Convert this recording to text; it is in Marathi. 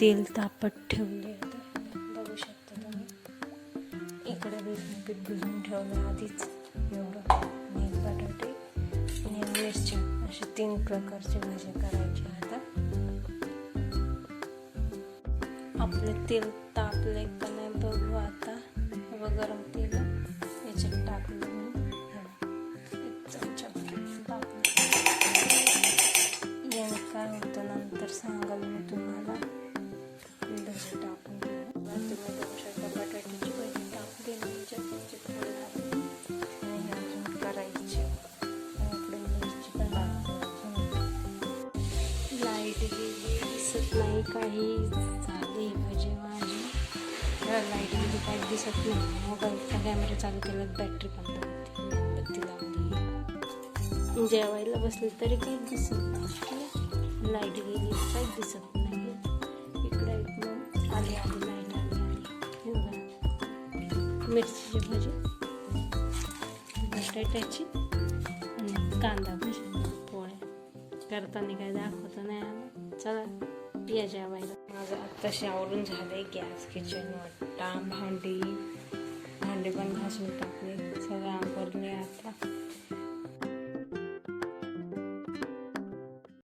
तेल तापत ठेवले बघू शकता तुम्ही. इकडे बेसन पीठ भिजून ठेवलं आधीच. एवढं आणि बटाटे आणि मिरची असे तीन प्रकारची भाजी करायची आता. आपले तेल तापले का नाही बघू आता. व गरम तेल याच्यात टाकलं काय होतं नंतर सांगाल मी तुम्ही तुम्ही बघू शकता बटाट्याची भाजी आणि अजून करायची इकडे मिरची पण लाइट गेली दिसत नाही काही झाली भाजी माझी लाइट गेली काही दिसत नाही मोबाईलचा कॅमेरा चालू केला बॅटरी पण होती मेणबत्ती लावली जेवायला बसली तरी काही दिसत नाही. लाइट गेली काहीच दिसत नाही. मिरचीची भजी. बटाट्याची. आणि कांदा भजी. पोळ्या. करताना काय दाखवतं नाही आलं. चला या जेवायला. माझं आत्ताशी आवरून झालंय गॅस किचन वाटा भांडी. भांडी पण घासून टाकली. सगळं आवरले आता.